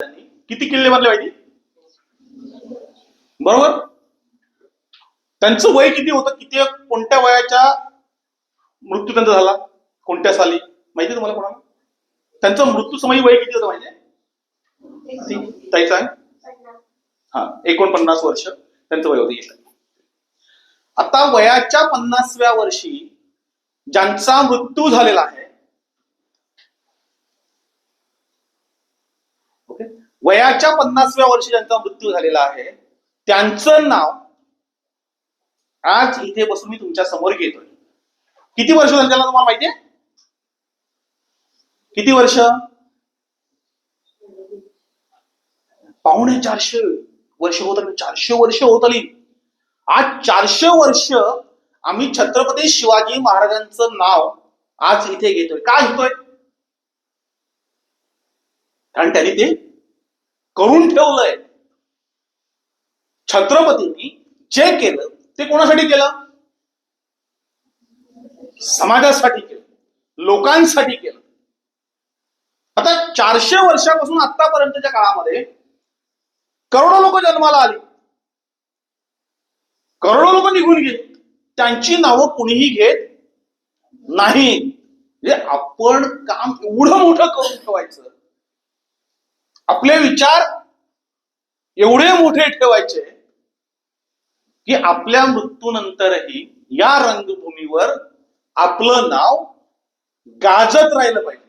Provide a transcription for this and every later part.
किती किल्ले बांधले पाहिजे बरोबर? त्यांचं वय किती होतं? किती कोणत्या वयाच्या मृत्यू त्यांचा झाला? कोणत्या साली? माहिती तुम्हाला कोणाला? त्यांचं मृत्यू समयी वय किती होतं माहिती ताई सांग. हा एकोणपन्नास वर्ष त्यांचं वय होतं आता वयाच्या पन्नासव्या वर्षी ज्यांचा मृत्यू झालेला आहे ओके वयाच्या पन्नासव्या वर्षी ज्यांचा मृत्यू झालेला आहे त्यांचं नाव आज इथे बसून मी तुमच्यासमोर घेतोय. किती वर्ष झाले त्याला तुम्हाला माहितीये? किती वर्ष? पावणे चारशे वर्ष होत आली चारशे वर्ष होत आली. आज चारशे वर्ष आम्ही छत्रपती शिवाजी महाराजांचं नाव आज इथे घेतोय. का घेतोय? कारण त्यांनी ते करून ठेवलंय. छत्रपतींनी जे केलं ते कोणासाठी केलं? समाजासाठी केलं. लोकांसाठी केलं. आता चारशे वर्षापासून आतापर्यंतच्या काळामध्ये करोडो लोक जन्माला आली. करोडो लोक निघून गेले. त्यांची नावं कुणीही घेत नाही. म्हणजे आपण काम एवढं मोठं करून ठेवायचं आपले विचार एवढे मोठे ठेवायचे की आपल्या मृत्यूनंतरही या रंगभूमीवर आपलं नाव गाजत राहिलं पाहिजे.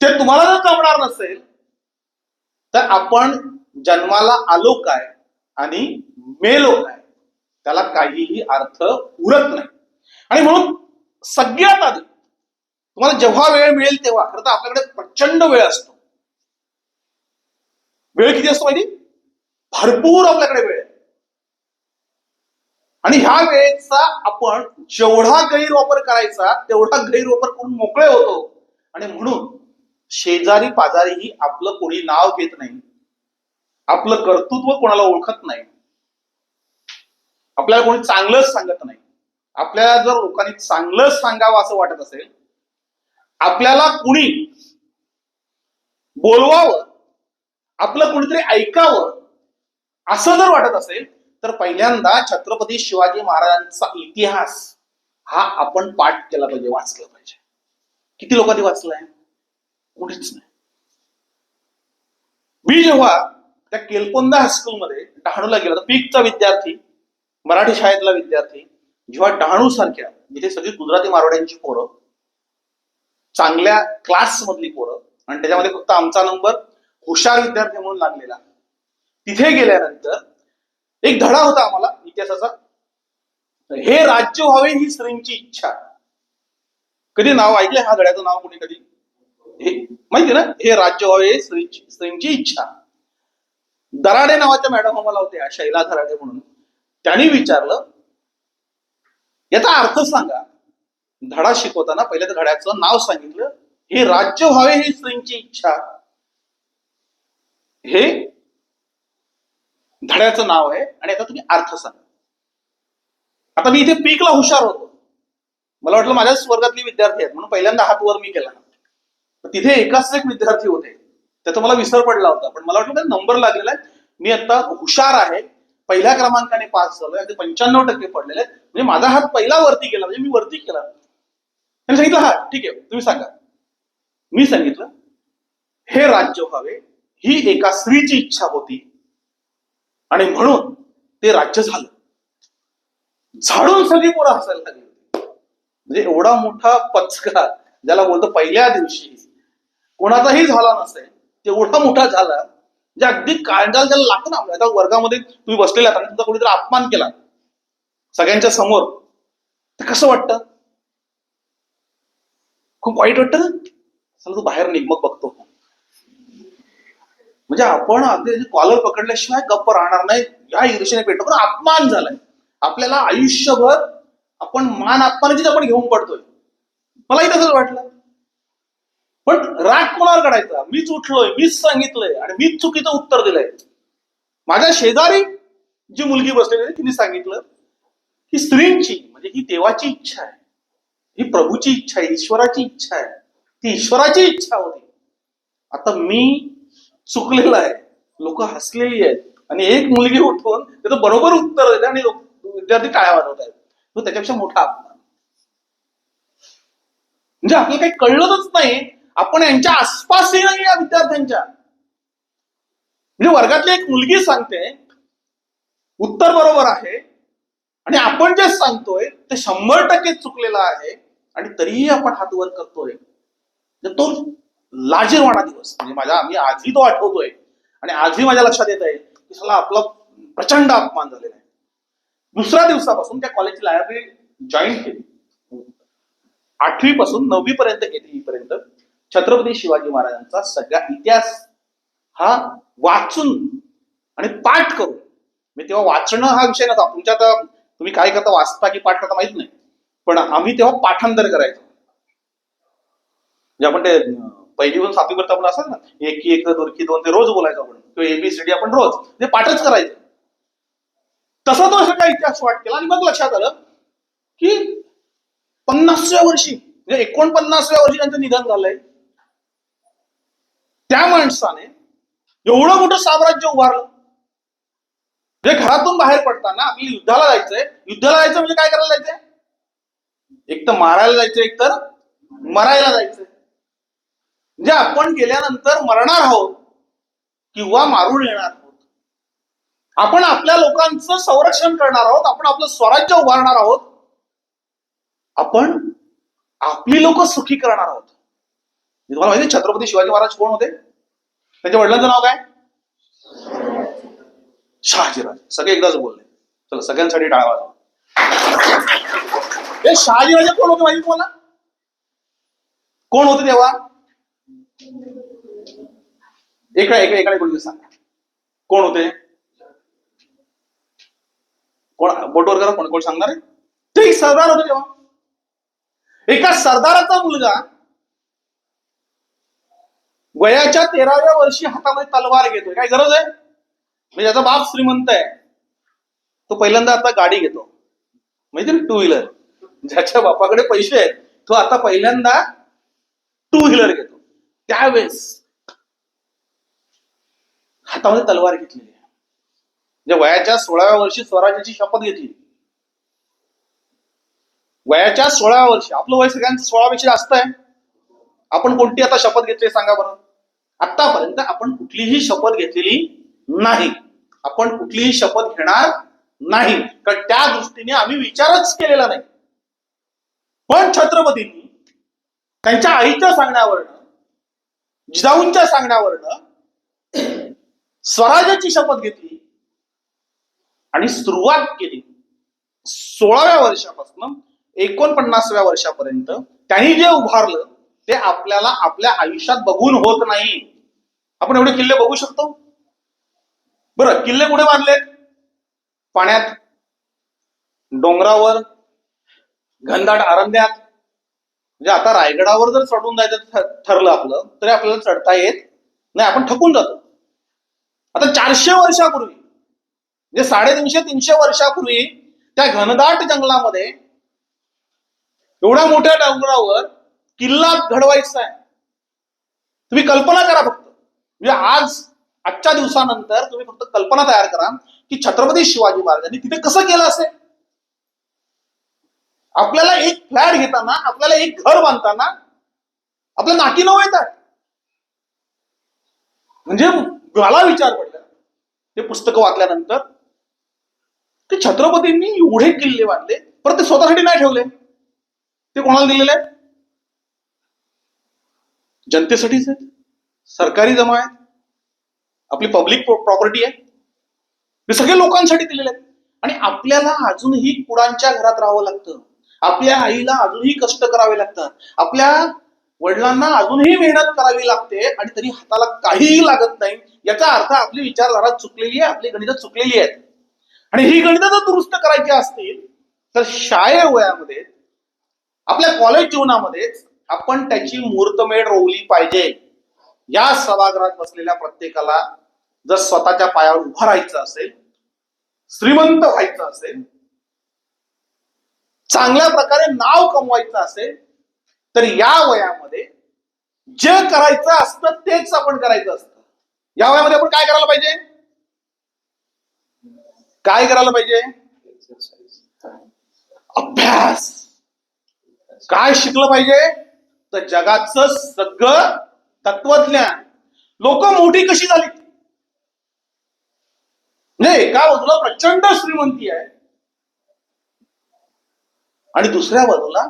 ते तुम्हाला जर जमणार नसेल तर आपण जन्माला आलो काय आणि मेलो काय त्याला काहीही अर्थ उरत नाही. आणि म्हणून सगळ्यात आधी तुम्हाला जेव्हा वेळ मिळेल तेव्हा खरं तर आपल्याकडे प्रचंड वेळ असतो. वेळ किती असतो माहिती? भरपूर आपल्याकडे वेळ आहे. आणि ह्या वेळेचा आपण जेवढा गैरवापर करायचा तेवढा गैरवापर करून मोकळे होतो. आणि म्हणून शेजारी पाजारीही आपलं कोणी नाव घेत नाही. आपलं कर्तृत्व कोणाला ओळखत नाही. आपल्याला कोणी चांगलंच सांगत नाही. आपल्याला जर लोकांनी चांगलंच सांगावं असं वाटत असेल आपल्याला कुणी बोलवावं आपलं कुणीतरी ऐकावं असं जर वाटत असेल तर पहिल्यांदा छत्रपती शिवाजी महाराजांचा इतिहास हा आपण पाठ केला पाहिजे वाचला पाहिजे. किती लोकांनी वाचलाय? कुणीच नाही. मी जेव्हा त्या केलकोंदा हायस्कूलमध्ये डहाणूला गेला तर पीकचा विद्यार्थी मराठी शाळेतला विद्यार्थी जेव्हा डहाणू सारख्या जिथे सगळी गुजराती मारवाड्यांची पोरं चांगल्या क्लास मधली पोरं आणि त्याच्यामध्ये फक्त आमचा नंबर हुशार विद्यार्थी म्हणून लागलेला. तिथे गेल्यानंतर एक धडा होता आम्हाला इतिहासाचा. हे राज्य व्हावे ही स्त्रींची इच्छा. कधी नाव ऐकले हा धड्याचं नाव कोणी कधी? हे माहिती ना? हे राज्य व्हावे स्त्रीची स्त्रींची इच्छा. दराडे नावाच्या मॅडम आम्हाला होत्या शैला दराडे म्हणून. त्यांनी विचारलं याचा अर्थ सांगा धडा शिकवताना पहिल्या त्या धड्याचं नाव सांगितलं हे राज्य व्हावे ही स्त्रींची इच्छा. हे धड्याचं नाव आहे आणि आता तुम्ही अर्थ सांगा. आता मी इथे पीकला हुशार होतो. मला वाटलं माझ्याच वर्गातली विद्यार्थी आहेत म्हणून पहिल्यांदा हात वर मी केला. तिथे एकाच एक विद्यार्थी होते. त्याचा मला विसर पडला होता. पण मला वाटलं नंबर लागलेला आहे. मी आता हुशार आहे. पहिल्या क्रमांकाने पास झालोय. अगदी पंच्याण्णव टक्के पडलेले आहेत. म्हणजे माझा हात पहिला वरती केला म्हणजे मी वरती केला. त्यांनी सांगितलं हा ठीक आहे. तुम्ही सांगा. मी सांगितलं हे राज्य व्हावे. ही एका स्त्रीची इच्छा होती. आणि म्हणून ते राज्य झालं. झाडून सगळी पोरं हसायला लागली होती. म्हणजे एवढा मोठा पचका ज्याला बोलतो पहिल्या दिवशी कोणाचाही झाला नसेल तेवढा मोठा झाला म्हणजे अगदी काळजाला ज्याला लागतं ना. आपल्या आता वर्गामध्ये तुम्ही बसलेला आहात आणि तुमचा कोणीतरी अपमान केला. सगळ्यांच्या समोर. तर कसं वाटतं? खूप वाईट वाटतं चला तू बाहेर निघ मग बघतो. म्हणजे आपण अगदी कॉलर पकडल्याशिवाय गप्प राहणार नाही या ईर्षेने पेटतो पण अपमान झालाय. आपल्याला आयुष्यभर आपण मान अपमानाचीच आपण घेऊन पडतोय मलाही तसंच वाटलं. पण राग कोणावर काढायचा? मीच उठलोय मीच सांगितलंय आणि मीच चुकीचं उत्तर दिलंय. माझ्या शेजारी जी मुलगी बसलेली तिने सांगितलं की स्त्रींची म्हणजे ही देवाची इच्छा आहे ही प्रभूची इच्छा आहे ईश्वराची इच्छा आहे ती ईश्वराची इच्छा होती. आता मी चुकलेलं आहे. लोक हसलेली आहेत. आणि एक मुलगी उठून त्याचं बरोबर उत्तर देते आणि विद्यार्थी टाळ्या वाजवत आहेत. तो त्याच्यापेक्षा मोठा अपमान. म्हणजे आपल्याला काही कळलंच नाही. आपण यांच्या आसपासही नाही या विद्यार्थ्यांच्या. म्हणजे वर्गातली एक मुलगी सांगते उत्तर बरोबर आहे. आणि आपण जे सांगतोय ते शंभर टक्के चुकलेलं आहे. आणि तरीही आपण हात वर करतोय. म्हणजे तो लाजीरवाणा दिवस. म्हणजे माझ्या मी आजही तो आठवतोय. आणि आजही माझ्या लक्षात येत आहे की सला आपला प्रचंड अपमान झालेला आहे. दुसऱ्या दिवसापासून त्या कॉलेजची लायब्ररी जॉईन केली. आठवी पासून नववी पर्यंत केली पर्यंत छत्रपती शिवाजी महाराजांचा सगळा इतिहास हा वाचून आणि पाठ करून. मी तेव्हा वाचणं हा विषय नव्हता. तुमच्या आता तुम्ही काय करता वाचता की पाठ करता माहीत नाही. पण आम्ही तेव्हा पाठांतर करायचो. म्हणजे आपण ते पहिली पण सातवी पर्यंत आपण असतात ना एकी एक दोरकी दोन ते रोज बोलायचो आपण. किंवा एबीसीडी आपण रोज ते पाठच करायचं. तसा तो सगळा इतिहास वाट केला आणि मग लक्षात आलं की पन्नासव्या वर्षी म्हणजे एकोणपन्नासव्या वर्षी त्यांचं निधन झालंय. त्या माणसाने एवढं मोठं साम्राज्य उभारलं. म्हणजे घरातून बाहेर पडताना आपली युद्धाला जायचंय. युद्धाला जायचं म्हणजे काय करायला जायचंय? एक तर मारायला जायचं एक तर मरायला जायचंय. म्हणजे आपण गेल्यानंतर मरणार आहोत किंवा मारून येणार आहोत. आपण आपल्या लोकांचं संरक्षण करणार आहोत आपण आपलं स्वराज्य उभारणार आहोत. आपण आपली लोक सुखी करणार आहोत. तुम्हाला माहिती छत्रपती शिवाजी महाराज कोण होते? त्यांच्या वडिलांचं नाव काय? शहाजीराज. सगळे एकदाच बोलले. चला सगळ्यांसाठी टाळा वाजवा. हे शहाजीराजे कोण होते माहिती तुम्हाला? कोण होते तेव्हा? एका एका एका कोणी सांगा कोण होते? कोण बोटवर करा कोण कोण सांगणार आहे? ते सरदार होते तेव्हा. एका सरदाराचा मुलगा वयाच्या तेराव्या वर्षी हातामध्ये तलवार घेतोय. काय गरज आहे? म्हणजे त्याचा बाप श्रीमंत आहे. तो पहिल्यांदा आता गाडी घेतो. माहिती ना टू व्हीलर ज्याच्या बापाकडे पैसे आहेत तो आता पहिल्यांदा टू व्हीलर घेतो. त्यावेळेस हातामध्ये तलवार घेतलेली आहे. म्हणजे वयाच्या सोळाव्या वर्षी स्वराज्याची शपथ घेतली. वयाच्या सोळाव्या वर्षी आपलं वय सगळ्यांचं सोळापेक्षा जास्त आहे. आपण कोणती आता शपथ घेतली सांगा बरं. आतापर्यंत आपण कुठलीही शपथ घेतलेली नाही. आपण कुठलीही शपथ घेणार नाही. कारण त्या दृष्टीने आम्ही विचारच केलेला नाही. पण छत्रपतींनी त्यांच्या आईच्या सांगण्यावरनं जिजाऊंच्या सांगण्यावरनं स्वराज्याची शपथ घेतली आणि सुरुवात केली. सोळाव्या वर्षापासून एकोणपन्नासव्या वर्षापर्यंत त्यांनी जे उभारलं ते आपल्याला आपल्या आयुष्यात बघून होत नाही. आपण एवढे किल्ले बघू शकतो? बरं किल्ले कुठे बांधलेत? पाण्यात डोंगरावर घनदाट आरंभ्यात म्हणजे आता रायगडावर जर चढून जायचं ठरलं आपलं तरी आपल्याला चढता येत नाही आपण थकून जातो. आता चारशे वर्षापूर्वी म्हणजे साडेतीनशे तीनशे वर्षापूर्वी त्या घनदाट जंगलामध्ये एवढ्या मोठ्या डोंगरावर किल्ला घडवायचा आहे. तुम्ही कल्पना करा फक्त. म्हणजे आज आजच्या दिवसानंतर तुम्ही फक्त कल्पना तयार करा की छत्रपती शिवाजी महाराजांनी तिथे कसं केलं असेल? आपल्याला एक फ्लॅट घेताना आपल्याला एक घर बांधताना आपल्या नाकी नव येतात म्हणजे मला विचार पडला. ते पुस्तकं वाचल्यानंतर ते छत्रपतींनी एवढे किल्ले बांधले परत ते स्वतःसाठी नाही ठेवले. ते कोणाला दिलेले आहेत? जनतेसाठीच आहेत? सरकारी जमा आहेत? आपली पब्लिक प्रॉपर्टी आहे? ते सगळे लोकांसाठी दिलेले आहेत. आणि आपल्याला अजूनही कुडांच्या घरात राहावं लागतं. आपल्या आईला अजूनही कष्ट करावे लागतात. आपल्या वडिलांना अजूनही मेहनत करावी लागते आणि तरी हाताला काहीही लागत नाही. याचा अर्थ आपली विचारधारा चुकलेली आहे आपली गणितं चुकलेली आहेत. आणि ही गणितं जर दुरुस्त करायची असतील तर शाळे वयामध्ये आपल्या कॉलेज जीवनामध्ये आपण त्याची मुहूर्तमेढ रोवली पाहिजे. या सभागृहात बसलेल्या प्रत्येकाला जर स्वतःच्या पायावर उभं राहायचं असेल श्रीमंत व्हायचं असेल चांगल्या प्रकारे नाव कमवायचं असेल तर या वयामध्ये जे करायचं असतं तेच आपण करायचं असतं. या वयामध्ये आपण काय करायला पाहिजे? काय करायला पाहिजे? अभ्यास. काय शिकलं पाहिजे? तर जगाचं सगळं तत्वज्ञान. लोक मोठी कशी झाली? नाही एका बाजूला प्रचंड श्रीमंती आहे. आणि दुसऱ्या बाजूला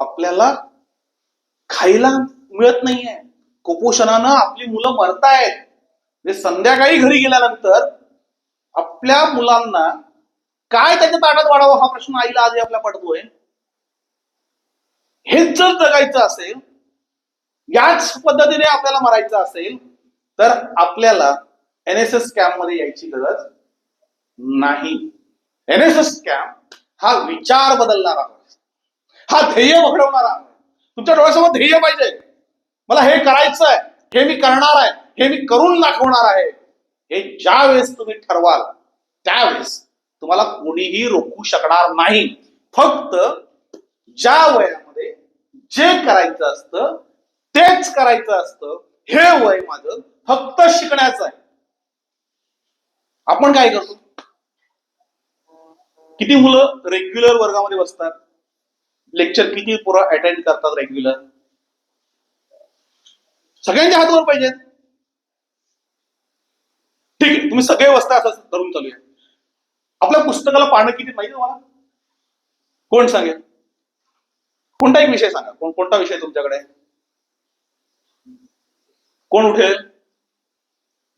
आपल्याला खायला मिळत नाहीये. कुपोषणानं आपली मुलं मरतायत. म्हणजे संध्याकाळी घरी गेल्यानंतर आपल्या मुलांना काय त्याच्या ताटात वाढावं हा प्रश्न आईला आधी आपल्या पडतोय. हेच जर जगायचं असेल याच पद्धतीने आपल्याला मरायचं असेल तर आपल्याला एन एस एस कॅम्पमध्ये यायची गरज नाही. एन एस एस कॅम्प हा विचार बदलणारा हा ध्येय घडवणारा तुमच्या डोळ्यासमोर ध्येय पाहिजे. मला हे करायचं आहे हे मी करणार आहे हे मी करून दाखवणार आहे. हे ज्या वेळेस तुम्ही ठरवाल त्यावेळेस तुम्हाला कोणीही रोखू शकणार नाही. फक्त ज्या वयामध्ये जे करायचं असतं तेच करायचं असतं हे वय माझं फक्त शिकण्याचं आहे. आपण काय करतो? किती मुलं रेग्युलर वर्गामध्ये बसतात? लेक्चर किती पुरा अटेंड करतात रेग्युलर सगळ्यांच्या हातावर पाहिजेत ठीक आहे तुम्ही सगळे बसता असं धरून चालूया. आपल्या पुस्तकाला पाहणं किती माहिती मला कोण सांगेल? कोणता एक विषय सांगा? कोण कोणता विषय तुमच्याकडे? कोण उठेल?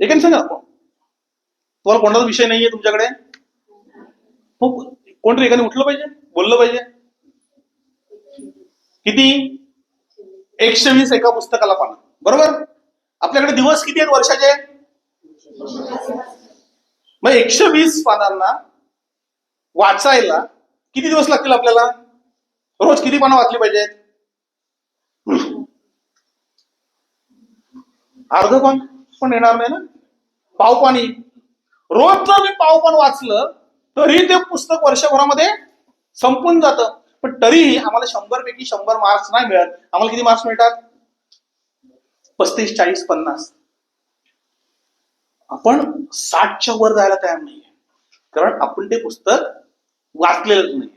एकाने सांगा तुम्हाला कोणताच विषय नाहीये तुमच्याकडे? हो, मग कोणतरी एकाने उठलं पाहिजे? बोललं पाहिजे? किती? एकशे वीस एका पुस्तकाला पानं. बरोबर? आपल्याकडे दिवस किती आहेत वर्षाचे? मग एकशे वीस पानांना वाचायला किती दिवस लागतील आपल्याला? रोज किती पानं वाचली पाहिजेत? अर्ध पान पण येणार नाही ना? पाव पाणी रोज जर मी पाव वाचलं तरी ते पुस्तक वर्षभरामध्ये संपून जातं. पण तरीही आम्हाला शंभर पैकी शंभर मार्क्स नाही मिळत. आम्हाला किती मार्क्स मिळतात? पस्तीस चाळीस पन्नास. आपण साठच्या वर जायला तयार नाहीये. कारण आपण ते पुस्तक वाचलेलंच नाही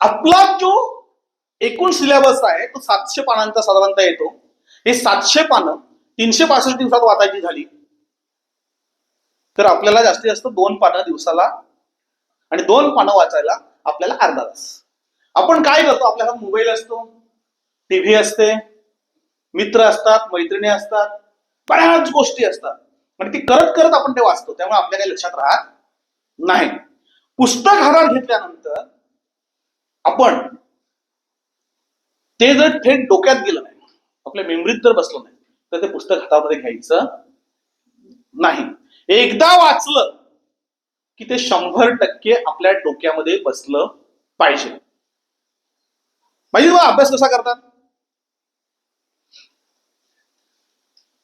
आपला जो एकूण सिलेबस आहे तो सातशे पानांचा साधारणतः येतो. हे सातशे पानं तीनशे पासष्ट दिवसात वाचायची झाली. तर आपल्याला जास्तीत जास्त दोन पानं दिवसाला आणि दोन पानं वाचायला आपल्याला अर्धा तास. आपण काय करतो? आपल्याला मोबाईल असतो टीव्ही असते मित्र असतात मैत्रिणी असतात बऱ्याच गोष्टी असतात. आणि ती करत करत आपण ते वाचतो. त्यामुळे आपल्या काही लक्षात राहत नाही. पुस्तक हातात घेतल्यानंतर आपण ते जर थेट डोक्यात गेलं नाही आपल्या मेमरीत जर बसलं नाही तर ते पुस्तक हातामध्ये घ्यायचं नाही. एकदा वाचलं की ते शंभर टक्के आपल्या डोक्यामध्ये बसलं पाहिजे. माहिती अभ्यास कसा करतात?